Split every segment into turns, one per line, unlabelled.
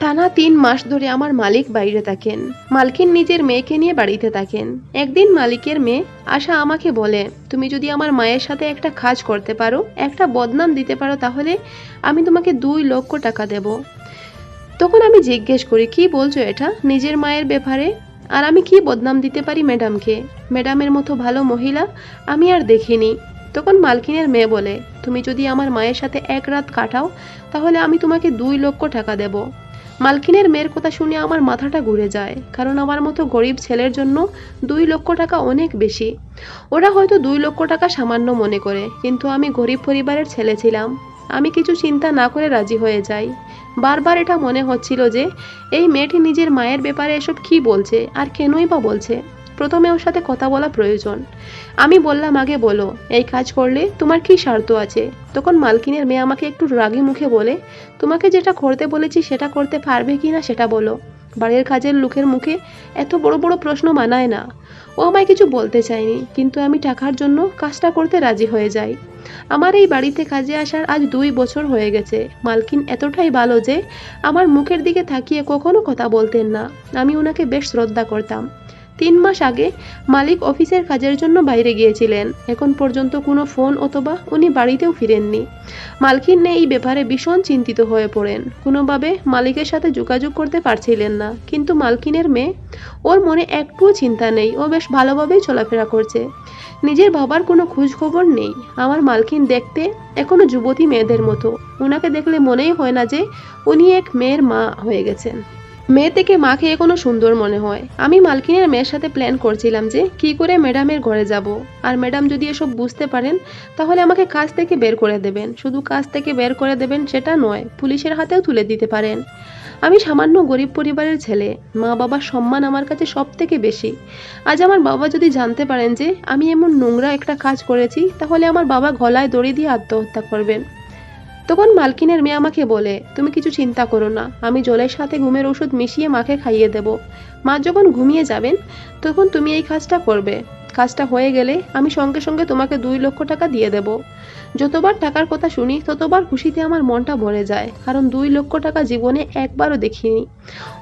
টানা তিন মাস ধরে আমার মালিক বাইরে থাকেন। মালকিন নিজের মেয়েকে নিয়ে বাড়িতে থাকেন। একদিন মালিকের মেয়ে আশা আমাকে বলে, তুমি যদি আমার মায়ের সাথে একটা কাজ করতে পারো, একটা বদনাম দিতে পারো, তাহলে আমি তোমাকে দুই লক্ষ টাকা দেব। তখন আমি জিজ্ঞেস করি, কি বলছো এটা? নিজের মায়ের ব্যাপারে? আর আমি কি বদনাম দিতে পারি ম্যাডামকে? ম্যাডামের মতো ভালো মহিলা আমি আর দেখিনি। তখন মালকিনের মেয়ে বলে, তুমি যদি আমার মায়ের সাথে এক রাত কাটাও, তাহলে আমি তোমাকে দুই লক্ষ টাকা দেব। মালকিনের মেয়ের কথা শুনে আমার মাথাটা ঘুরে যায়, কারণ আমার মতো গরিব ছেলের জন্য দুই লক্ষ টাকা অনেক বেশি। ওরা হয়তো দুই লক্ষ টাকা সামান্য মনে করে, কিন্তু আমি গরিব পরিবারের ছেলে ছিলাম। আমি কিছু চিন্তা না করে রাজি হয়ে যাই। বারবার এটা মনে হচ্ছিল যে, এই মেয়েটি নিজের মায়ের ব্যাপারে এসব কি বলছে, আর কেনই বা বলছে? প্রথমে ওর সাথে কথা বলা প্রয়োজন। আমি বললাম, আগে বলো, এই কাজ করলে তোমার কি স্বার্থ আছে? তখন মালকিনের মেয়ে আমাকে একটু রাগী মুখে বলে, তোমাকে যেটা করতে বলেছি সেটা করতে পারবে কি না সেটা বলো। বাড়ির কাজের লোকের মুখে এত বড় বড় প্রশ্ন মানায় না। ও আমায় কিছু বলতে চায়নি, কিন্তু আমি টাকার জন্য কাজটা করতে রাজি হয়ে যাই। আমার এই বাড়িতে কাজে আসার আজ দুই বছর হয়ে গেছে। মালকিন এতটাই ভালো যে, আমার মুখের দিকে তাকিয়ে কখনো কথা বলতেন না। আমি ওনাকে বেশ শ্রদ্ধা করতাম। তিন মাস আগে মালিক অফিসের কাজের জন্য বাইরে গিয়েছিলেন। এখন পর্যন্ত কোনো ফোন অথবা উনি বাড়িতেও ফিরেননি। মালকিন এই ব্যাপারে ভীষণ চিন্তিত হয়ে পড়েন। কোনোভাবে মালিকের সাথে যোগাযোগ করতে পারছিলেন না। কিন্তু মালকিনের মেয়ে, ওর মনে একটুও চিন্তা নেই। ও বেশ ভালোভাবেই চলাফেরা করছে। নিজের বাবার কোনো খোঁজ খবর নেই। আমার মালকিন দেখতে এখনও যুবতী মেয়েদের মতো। ওনাকে দেখলে মনেই হয় না যে উনি এক মেয়ের মা হয়ে গেছেন। মেয়ে থেকে মাকে এখনও সুন্দর মনে হয়। আমি মালকিনের মেয়ের সাথে প্ল্যান করছিলাম যে কি করে ম্যাডামের ঘরে যাব। আর ম্যাডাম যদি এসব বুঝতে পারেন, তাহলে আমাকে কাজ থেকে বের করে দেবেন। শুধু কাজ থেকে বের করে দেবেন সেটা নয়, পুলিশের হাতেও তুলে দিতে পারেন। আমি সামান্য গরিব পরিবারের ছেলে। মা বাবার সম্মান আমার কাছে সব থেকে বেশি। আজ আমার বাবা যদি জানতে পারেন যে আমি এমন নোংরা একটা কাজ করেছি, তাহলে আমার বাবা গলায় দড়ি দিয়ে আত্মহত্যা করবেন। তখন মালকিনের মেয়ে আমাকে বলে, তুমি কিছু চিন্তা করো না, আমি জলের সাথে ঘুমের ওষুধ মিশিয়ে মাকে খাইয়ে দেব। মা যখন ঘুমিয়ে যাবেন, তখন তুমি এই কাজটা করবে। কাজটা হয়ে গেলে আমি সঙ্গে সঙ্গে তোমাকে দুই লক্ষ টাকা দিয়ে দেব। যতবার টাকার কথা শুনি, ততবার খুশিতে আমার মনটা ভরে যায়, কারণ দুই লক্ষ টাকা জীবনে একবারও দেখিনি।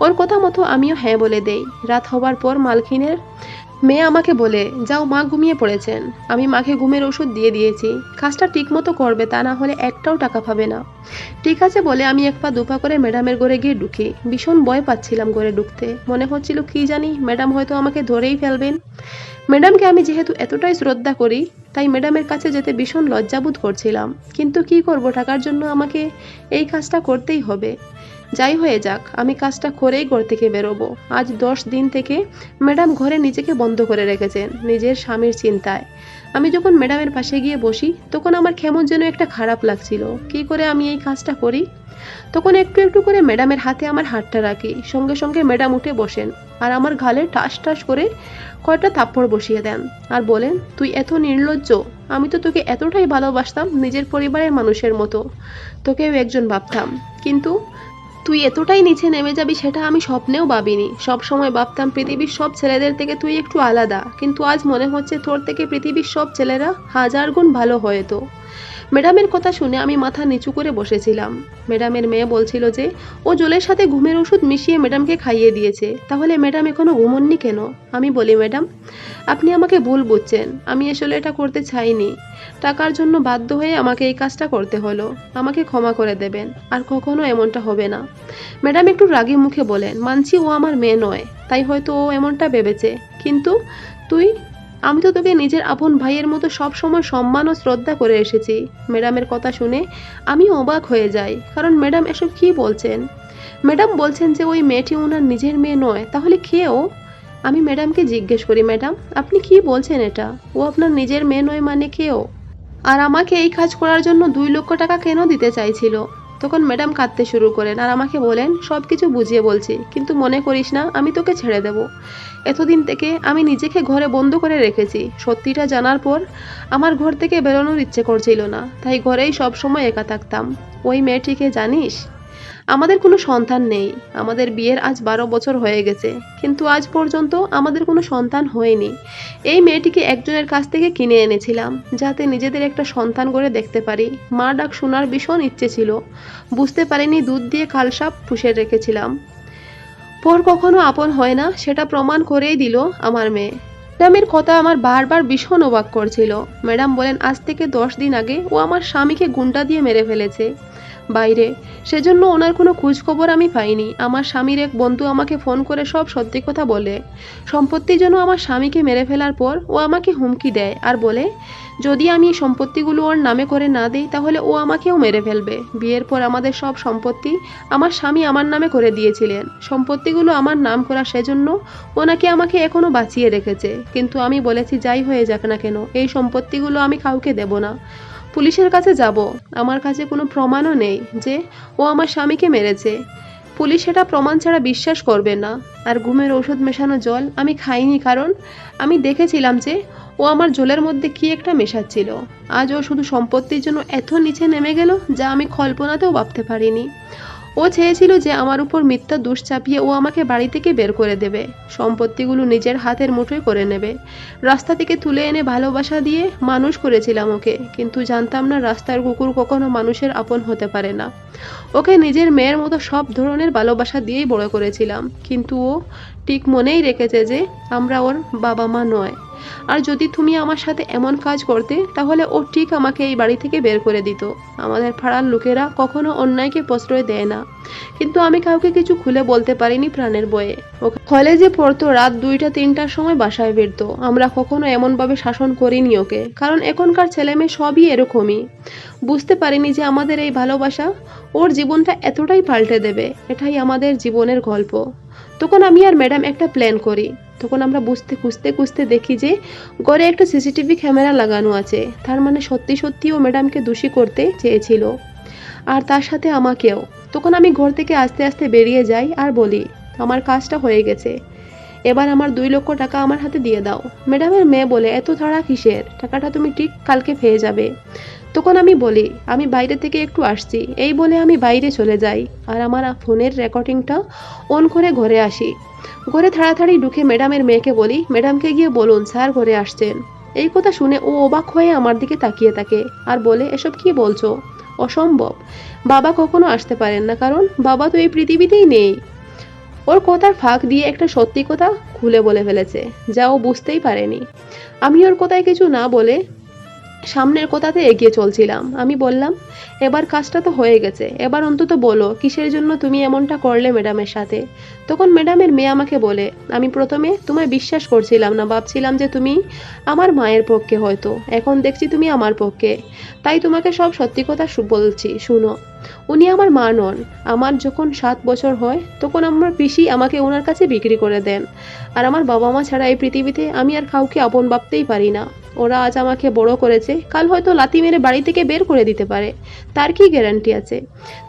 ওর কথা মতো আমিও হ্যাঁ বলে দেই। রাত হবার পর মালকিনের মেয়ে আমাকে বলে, যাও মা ঘুমিয়ে পড়েছেন। আমি মাকে ঘুমের ওষুধ দিয়ে দিয়েছি। কাজটা ঠিক মতো করবে, তা না হলে একটাও টাকা পাবে না। ঠিক আছে বলে আমি এক পা দুপা করে ম্যাডামের ঘরে গিয়ে ঢুকি। ভীষণ ভয় পাচ্ছিলাম ঘরে ঢুকতে। মনে হচ্ছিল কি জানি, ম্যাডাম হয়তো আমাকে ধরেই ফেলবেন। ম্যাডামকে আমি যেহেতু এতটাই শ্রদ্ধা করি, তাই ম্যাডামের কাছে যেতে ভীষণ লজ্জাবোধ করছিলাম। কিন্তু কি করব, টাকার জন্য আমাকে এই কাজটা করতেই হবে। যাই হয়ে যাক, আমি কাজটা করেই ঘর থেকে বেরোবো। আজ দশ দিন থেকে ম্যাডাম ঘরে নিজেকে বন্ধ করে রেখেছেন নিজের স্বামীর চিন্তায়। আমি যখন ম্যাডামের পাশে গিয়ে বসি, তখন আমার কেমন যেন একটা খারাপ লাগছিল। কি করে আমি এই কাজটা করি? তখন একটু একটু করে ম্যাডামের হাতে আমার হাতটা রাখি। সঙ্গে সঙ্গে ম্যাডাম উঠে বসেন আর আমার গালে টাস টাস করে কয়টা থাপ্পড় বসিয়ে দেন আর বলেন, তুই এত নির্লজ্জ, আমি তো তোকে এতটাই ভালোবাসতাম নিজের পরিবারের মানুষের মতো। তোকেও একজন ভাবতাম। কিন্তু তুই এতটাই নিচে নেমে যাবি সেটা আমি স্বপ্নেও ভাবিনি। সব সময় ভাবতাম পৃথিবীর সব ছেলেদের থেকে তুই একটু আলাদা। কিন্তু আজ মনে হচ্ছে তোর থেকে পৃথিবীর সব ছেলেরা হাজার গুণ ভালো হয়তো। ম্যাডামের কথা শুনে আমি মাথা নিচু করে বসেছিলাম। ম্যাডামের মেয়ে বলছিল যে, ও জলের সাথে ঘুমের ওষুধ মিশিয়ে ম্যাডামকে খাইয়ে দিয়েছে। তাহলে ম্যাডাম এখনও ঘুমননি কেন? আমি বলি, ম্যাডাম, আপনি আমাকে ভুল বুঝছেন। আমি আসলে এটা করতে চাইনি। টাকার জন্য বাধ্য হয়ে আমাকে এই কাজটা করতে হলো। আমাকে ক্ষমা করে দেবেন। আর কখনো এমনটা হবে না। ম্যাডাম একটু রাগি মুখে বলেন, মানছি ও আমার মেয়ে নয়। তাই হয়তো ও এমনটা ভেবেছে। কিন্তু তুই আমি তো তোকে নিজের আপন ভাইয়ের মতো সব সময় সম্মান ও শ্রদ্ধা করে এসেছি। ম্যাডামের কথা শুনে আমি অবাক হয়ে যাই, কারণ ম্যাডাম এসব কি বলছেন? ম্যাডাম বলছেন যে ওই মেয়েটি ওনার নিজের মেয়ে নয়, তাহলে কে ও? আমি ম্যাডামকে জিজ্ঞেস করি, ম্যাডাম, আপনি কি বলছেন এটা? ও আপনার নিজের মেয়ে নয় মানে কে ও? আর আমাকে এই কাজ করার জন্য দুই লক্ষ টাকা কেন দিতে চাইছিল? তখন ম্যাডাম কাঁদতে শুরু করেন আর আমাকে বলেন সব কিছু বুঝিয়ে বলছি, কিন্তু মনে করিস না, আমি তোকে ছেড়ে দেব। এতদিন থেকে আমি নিজেকে ঘরে বন্ধ করে রেখেছি। সত্যিটা জানার পর আমার ঘর থেকে বেরোনোর ইচ্ছে করছিল না, তাই ঘরেই সব সময় একা থাকতাম। ওই মেয়েটিকে জানিস? আমাদের কোনো সন্তান নেই। আমাদের বিয়ের আজ বারো বছর হয়ে গেছে, কিন্তু আজ পর্যন্ত আমাদের কোনো সন্তান হয়নি। এই মেয়েটিকে একজনের কাছ থেকে কিনে এনেছিলাম, যাতে নিজেদের একটা সন্তান করে দেখতে পারি। মা ডাক শোনার ভীষণ ইচ্ছে ছিল। বুঝতে পারিনি দুধ দিয়ে কালসাপ পুষে রেখেছিলাম। পর কখনো আপন হয় না, সেটা প্রমাণ করেই দিল আমার মেয়ে। ম্যাডামের কথা আমার বারবার ভীষণ অবাক করছিল। ম্যাডাম বলেন, আজ থেকে দশ দিন আগে ও আমার স্বামীকে গুন্ডা দিয়ে মেরে ফেলেছে। বাইরে। সেজন্য ওনার কোনো খোঁজখবর আমি পাইনি। আমার স্বামীর এক বন্ধু আমাকে ফোন করে সব সত্যি কথা বলে। সম্পত্তি যেন আমার স্বামীকে মেরে ফেলার পর ও আমাকে হুমকি দেয় আর বলে, যদি আমি সম্পত্তিগুলো ওর নামে করে না দিই, তাহলে ও আমাকেও মেরে ফেলবে। বিয়ের পর আমাদের সব সম্পত্তি আমার স্বামী আমার নামে করে দিয়েছিলেন। সম্পত্তিগুলো আমার নাম করা সেজন্য ওনাকে আমাকে এখনও বাঁচিয়ে রেখেছে। কিন্তু আমি বলেছি, যাই হয়ে যাক না কেন, এই সম্পত্তিগুলো আমি কাউকে দেব না। পুলিশের কাছে যাব। আমার কাছে কোনো প্রমাণও নেই যে ও আমার স্বামীকে মেরেছে। পুলিশ সেটা প্রমাণ ছাড়া বিশ্বাস করবে না। আর ঘুমের ওষুধ মেশানো জল আমি খাইনি কারণ আমি দেখেছিলাম যে ও আমার জলের মধ্যে কি একটা মেশাচ্ছিল। আজ ও শুধু সম্পত্তির জন্য এত নিচে নেমে গেল যা আমি কল্পনাতেও ভাবতে পারিনি। ও চেয়েছিল যে আমার উপর মিথ্যা দোষ চাপিয়ে ও আমাকে বাড়ি থেকে বের করে দেবে। সম্পত্তিগুলো নিজের হাতের মুঠোয় করে নেবে। রাস্তা থেকে তুলে এনে ভালোবাসা দিয়ে মানুষ করেছিলাম ওকে, কিন্তু জানতাম না রাস্তার কুকুর কখনো মানুষের আপন হতে পারে না। ওকে নিজের মেয়ের মতো সব ধরনের ভালোবাসা দিয়েই বড় করেছিলাম, কিন্তু ও ঠিক মনেই রেখেছে যে আমরা ওর বাবা মা নয়। আর যদি তুমি আমার সাথে এমন কাজ করতে, তাহলে ও ঠিক আমাকে এই বাড়ি থেকে বের করে দিত। আমাদের পাড়ার লোকেরা কখনো অন্যায়কে প্রশ্রয় দেয় না। কিন্তু আমি কাউকে কিছু খুলে বলতে পারিনি প্রাণের বয়ে। কলেজে পড়তো রাত দুইটা, তিনটার সময় বাসায় ফিরতো। আমরা কখনো এমনভাবে শাসন করিনি ওকে, কারণ এখনকার ছেলে মেয়ে সবই এরকমই। বুঝতে পারিনি যে আমাদের এই ভালোবাসা ওর জীবনটা এতটাই পাল্টে দেবে। এটাই আমাদের জীবনের গল্প। তখন আমি আর ম্যাডাম একটা প্ল্যান করি। তখন আমরা বুঝতে, খুঁজতে খুঁজতে দেখি যে ঘরে একটা সিসিটিভি ক্যামেরা লাগানো আছে। তার মানে সত্যি সত্যি ও ম্যাডামকে দোষী করতে চেয়েছিল। আর তার সাথে আমাকেও। তখন আমি ঘর থেকে আস্তে আস্তে বেরিয়ে যাই আর বলি, আমার কাজটা হয়ে গেছে। এবার আমার দুই লক্ষ টাকা আমার হাতে দিয়ে দাও। ম্যাডামের মেয়ে বলে, এত তাড়া কিসের? টাকাটা তুমি ঠিক কালকে পেয়ে যাবে। তখন আমি বলি, আমি বাইরে থেকে একটু আসছি। এই বলে আমি বাইরে চলে যাই। আর আমার ফোনের রেকর্ডিংটা অন করে ঘরে আসি। ঘরে তাড়াতাড়ি ঢুকে ম্যাডামের মেয়েকে বলি, ম্যাডামকে গিয়ে বলুন, স্যার ঘরে আসছেন। এই কথা শুনে ও অবাক হয়ে আমার দিকে তাকিয়ে থাকে আর বলে, এসব কি বলছো? অসম্ভব। বাবা কখনো আসতে পারেন না, কারণ বাবা তো এই পৃথিবীতেই নেই। ওর কথার ফাঁক দিয়ে একটা সত্যি কথা খুলে বলে ফেলেছে, যা ও বুঝতেই পারেনি। আমি ওর কথায় কিছু না বলে সামনের কথাতে এগিয়ে চলছিলাম। আমি বললাম, এবার কাজটা তো হয়ে গেছে। এবার অন্তত বলো, কিসের জন্য তুমি এমনটা করলে ম্যাডামের সাথে? তখন ম্যাডামের মেয়ে আমাকে বলে, আমি প্রথমে তোমায় বিশ্বাস করছিলাম না। ভাবছিলাম যে তুমি আমার মায়ের পক্ষে হয়তো। এখন দেখছি তুমি আমার পক্ষে। তাই তোমাকে সব সত্যি কথা বলছি। শুনো উনি আমার মা নন। আমার যখন সাত বছর হয়, তখন আমার পিসি আমাকে ওনার কাছে বিক্রি করে দেন। আর আমার বাবা মা ছাড়া এই পৃথিবীতে আমি আর কাউকে আপন ভাবতেই পারি না। ওরা আজ আমাকে বড় করেছে, কাল হয়তো লাথি মেরে বাড়ি থেকে বের করে দিতে পারে। তার কি গ্যারান্টি আছে?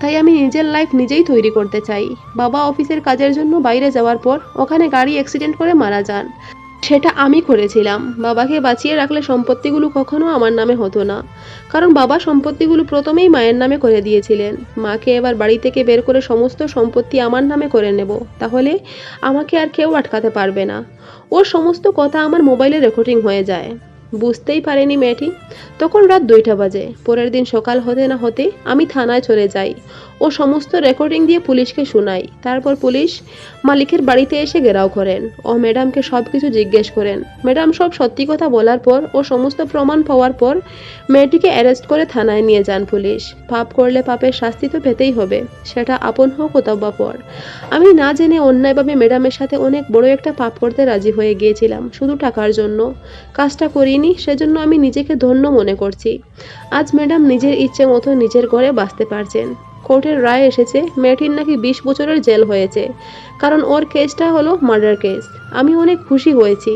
তাই আমি নিজের লাইফ নিজেই তৈরি করতে চাই। বাবা অফিসের কাজের জন্য বাইরে যাওয়ার পর ওখানে গাড়ি অ্যাক্সিডেন্ট করে মারা যান। সেটা আমি করেছিলাম। বাবাকে বাঁচিয়ে রাখলে সম্পত্তিগুলো কখনো আমার নামে হতো না। কারণ বাবা সম্পত্তিগুলো প্রথমেই মায়ের নামে করে দিয়েছিলেন। মাকে এবার বাড়ি থেকে বের করে সমস্ত সম্পত্তি আমার নামে করে নেব। তাহলে আমাকে আর কেউ আটকাতে পারবে না। ওর সমস্ত কথা আমার মোবাইলে রেকর্ডিং হয়ে যায়। বুঝতেই পারেনি মেয়েটি। তখন রাত দুইটা বাজে। পরের দিন সকাল হতে না হতে আমি থানায় চলে যাই। ও সমস্ত রেকর্ডিং দিয়ে পুলিশকে শোনাই। তারপর পুলিশ মালিকের বাড়িতে এসে ঘেরাও করেন ও ম্যাডামকে সব কিছু জিজ্ঞেস করেন। ম্যাডাম, সব সত্যি কথা বলার পর ও সমস্ত প্রমাণ পাওয়ার পর মেয়েটিকে অ্যারেস্ট করে থানায় নিয়ে যান পুলিশ। পাপ করলে পাপের শাস্তি তো পেতেই হবে, সেটা আপন হোক অথবা পর। আমি না জেনে অন্যায়ভাবে ম্যাডামের সাথে অনেক বড় একটা পাপ করতে রাজি হয়ে গিয়েছিলাম, শুধু টাকার জন্য। কাজটা করিনি, সেজন্য আমি নিজেকে ধন্য মনে করছি। আজ ম্যাডাম নিজের ইচ্ছে মতো নিজের ঘরে বাঁচতে পারছেন। কোর্টের রায় এসেছে মেয়েটির নাকি বিশ বছরের জেল হয়েছে। কারণ ওর কেসটা হলো মার্ডার কেস আমি অনেক খুশি হয়েছি।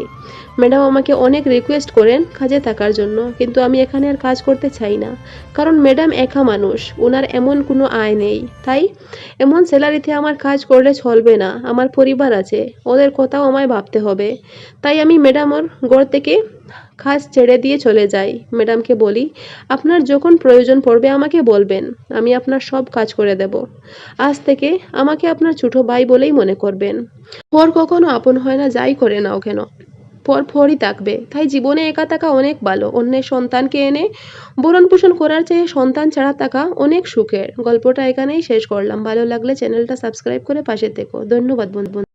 ম্যাডাম আমাকে অনেক রিকোয়েস্ট করেন কাজে থাকার জন্য, কিন্তু আমি এখানে আর কাজ করতে চাই না। কারণ ম্যাডাম একা মানুষ, ওনার এমন কোনো আয় নেই। তাই এমন স্যালারিতে আমার কাজ করলে চলবে না, আমার পরিবার আছে, ওদের কথাও আমায় ভাবতে হবে। তাই আমি ম্যাডাম ওর ঘর থেকে কাজ ছেড়ে দিয়ে চলে যাই। ম্যাডামকে বলি, আপনার যখন প্রয়োজন পড়বে আমাকে বলবেন, আমি আপনার সব কাজ করে দেব। আজ থেকে আমাকে আপনার ছোটো ভাই বলেই মনে করবেন। পর কখনো আপন হয় না, যাই করে নাও কেন? পর ফরই থাকবে তাই জীবনে একা থাকা অনেক ভালো। অন্যের সন্তানকে এনে বরণ পোষণ করার চেয়ে সন্তান ছাড়া থাকা অনেক সুখের। গল্পটা এখানেই শেষ করলাম। ভালো লাগলে চ্যানেলটা সাবস্ক্রাইব করে পাশে থেকো। ধন্যবাদ বন্ধু